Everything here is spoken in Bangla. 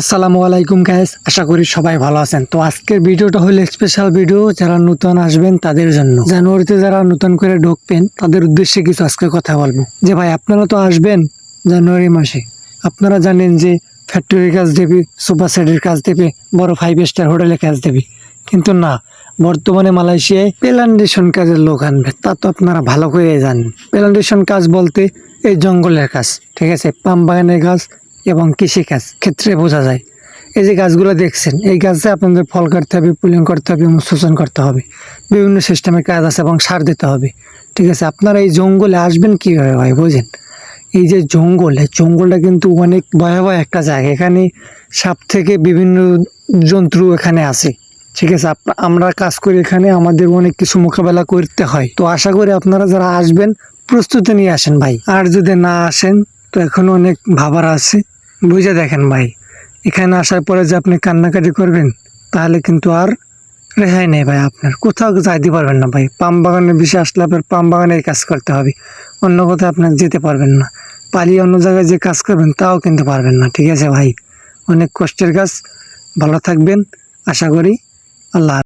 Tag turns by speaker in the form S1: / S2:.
S1: আসসালামু আলাইকুম গাইস আশা করি সবাই ভালো আছেন। তো আজকের ভিডিওটা হলো স্পেশাল ভিডিও যারা নতুন আসবেন তাদের জন্য। জানুয়ারিতে যারা নতুন করে ঢুকবেন, তাদের উদ্দেশ্যে কিছু আজকে কথা বলব। যে ভাই, আপনারা তো আসবেন জানুয়ারি মাসে। আপনারা জানেন যে ফ্যাক্টরির কাজ দেবে সুপার সেটের কাজ দেবে, বড় ফাইভ স্টার হোটেলে কাজ দেবে। কিন্তু না, বর্তমানে মালয়েশিয়ায় প্ল্যান্টেশন কাজের লোক আনবে। তা তো আপনারা ভালো করে জানেন। প্ল্যান্টেশন কাজ বলতে এই জঙ্গলের কাজ, ঠিক আছে? পাম বাগানের কাজ এবং কৃষিকাজ ক্ষেত্রে বোঝা যায়। এই যে গাছগুলো দেখছেন, এই গাছে আপনাদের ফল কাটতে হবে, পুলিং করতে হবে, এবং শোষণ করতে হবে। বিভিন্ন সিস্টেমের কাজ আছে এবং সার দিতে হবে। ঠিক আছে, আপনারা এই জঙ্গলে আসবেন কীভাবে ভাই, বোঝেন? এই যে জঙ্গল, এই জঙ্গলটা কিন্তু অনেক ভয়াবহ একটা জায়গা। এখানে সাপ থেকে বিভিন্ন জন্তু এখানে আছে ঠিক আছে আমরা কাজ করি এখানে, আমাদের অনেক কিছু মোকাবেলা করতে হয়। তো আশা করি আপনারা যারা আসবেন, প্রস্তুতি নিয়ে আসেন ভাই। আর যদি না আসেন তো এখনও অনেক ভাবার আছে। বুঝে দেখেন ভাই, এখানে আসার পরে যে আপনি কান্নাকাটি করবেন, তাহলে কিন্তু আর রেহাই নেই ভাই আপনার। কোথাও যাইতে পারবেন না ভাই। পাম বাগানের বিষয়ে আসলে আপনার পাম বাগানের কাজ করতে হবে। অন্য কোথাও আপনার যেতে পারবেন না। পালিয়ে অন্য জায়গায় যে কাজ করবেন, তাও কিন্তু পারবেন না। ঠিক আছে ভাই? অনেক কষ্টের কাজ। ভালো থাকবেন। আশা করি আল্লাহ।